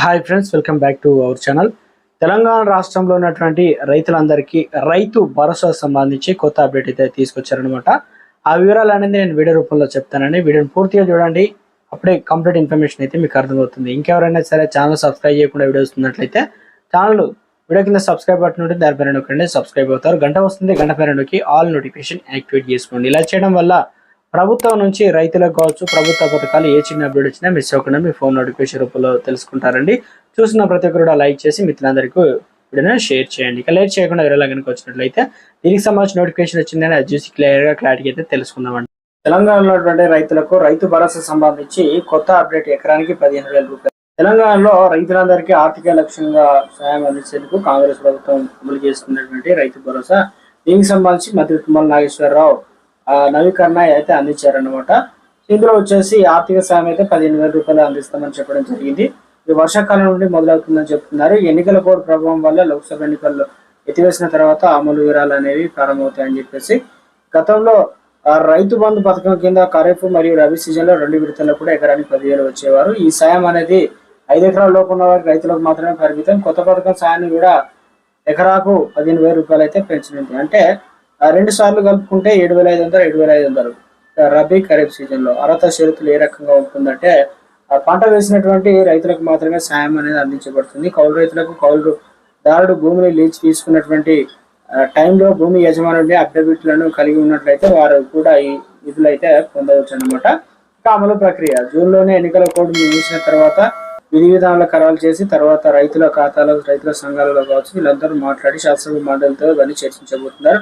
Hi friends welcome back to our channel Telangana రాష్ట్రంలో ఉన్నటువంటి రైతులందరికీ రైతు భరోసా సంబంధించి కొత్త అప్డేట్ అయితే తీసుకొచ్చారనమాట ఆ వివరాలు అనేది నేను వీడియో రూపంలో చెప్తానండి. వీడియోని పూర్తిగా చూడండి. అప్పుడే కంప్లీట్ ఇన్ఫర్మేషన్ అయితే మీకు అర్థమవుతుంది. ఇంకెవరైనా సరే ఛానల్ సబ్స్క్రైబ్ చేయకుండా వీడియో వస్తున్నట్లయితే ఛానల్ వీడియో కింద సబ్స్క్రైబ్ బటన్ ఉంటుంది దాని పైన నొక్కండి. సబ్స్క్రైబ్ అవుతారు. గంట వస్తుంది గంట పైన నొక్కి ఆల్ నోటిఫికేషన్ యాక్టివేట్ చేసుకోండి. ఇలా చేయడం వల్ల ప్రభుత్వం నుంచి రైతులకు కావచ్చు ప్రభుత్వ పథకాలు ఏ చిన్న అప్డేట్ వచ్చినా మిస్ అవ్వకుండా మీ ఫోన్ నోటిఫికేషన్ రూపంలో తెలుసుకుంటారండి. చూసిన ప్రతి ఒక్కరు కూడా లైక్ చేసి మిత్రులందరికీ వీడియోని షేర్ చేయండి. ఇక లేట్ చేయకుండా వేరే కనుక వచ్చినట్లయితే దీనికి సంబంధించిన నోటిఫికేషన్ వచ్చిందని అది చూసి క్లియర్గా క్లారిటీ అయితే తెలుసుకుందామండి. తెలంగాణలో ఉన్నటువంటి రైతులకు రైతు భరోసా సంబంధించి కొత్త అప్డేట్ ఎకరానికి పదిహేను వేల రూపాయలు. తెలంగాణలో రైతులందరికీ ఆర్థిక లక్ష్యంగా సాయం అందించేందుకు కాంగ్రెస్ ప్రభుత్వం అమలు చేస్తున్నటువంటి రైతు భరోసా. దీనికి సంబంధించి మంత్రి తుమ్మల నాగేశ్వరరావు నవీకరణ అయితే అందించారనమాట ఇందులో వచ్చేసి ఆర్థిక సాయం అయితే పదిహేను వేల రూపాయలు అందిస్తామని చెప్పడం జరిగింది. ఇది వర్షాకాలం నుండి మొదలవుతుందని చెప్తున్నారు. ఎన్నికల కోడ్ ప్రభావం వల్ల లోక్సభ ఎన్నికల్లో ఎత్తివేసిన తర్వాత అమలు వివరాలు అనేవి ప్రారంభమవుతాయని చెప్పేసి గతంలో రైతు బంధు పథకం కింద ఖరీఫ్ మరియు రబీ సీజన్లో రెండు విడతల్లో కూడా ఎకరానికి పదివేలు వచ్చేవారు. ఈ సాయం అనేది ఐదు ఎకరాల లోపు ఉన్న వారికి రైతులకు మాత్రమే పరిమితం. కొత్త పథకం సాయాన్ని కూడా ఎకరాకు పదిహేను వేల రూపాయలు అయితే పెంచినది. అంటే రెండు సార్లు కలుపుకుంటే ఏడు వేల ఐదు వందలు ఏడు వేల ఐదు వందలు. రబీ ఖరీఫ్ సీజన్లో అర్హత షరతులు ఏ రకంగా ఉంటుందంటే ఆ పంట వేసినటువంటి రైతులకు మాత్రమే సాయం అనేది అందించబడుతుంది. కౌలు రైతులకు కౌలు దారుడు భూమిని లీజ్ తీసుకున్నటువంటి టైంలో భూమి యజమానుడి అఫిడవిట్లను కలిగి ఉన్నట్లయితే వారు కూడా ఈ నిధులు అయితే పొందవచ్చు అనమాట ఇంకా అమలు ప్రక్రియ. జూన్లోనే ఎన్నికల కోడ్ ముగిసిన తర్వాత విధి విధానాల ఖరారు చేసి తర్వాత రైతుల ఖాతాలో రైతుల సంఘాలలో కావచ్చు వీళ్ళందరూ మాట్లాడి శాసనసభ మండలితో ఇవన్నీ చర్చించబోతున్నారు.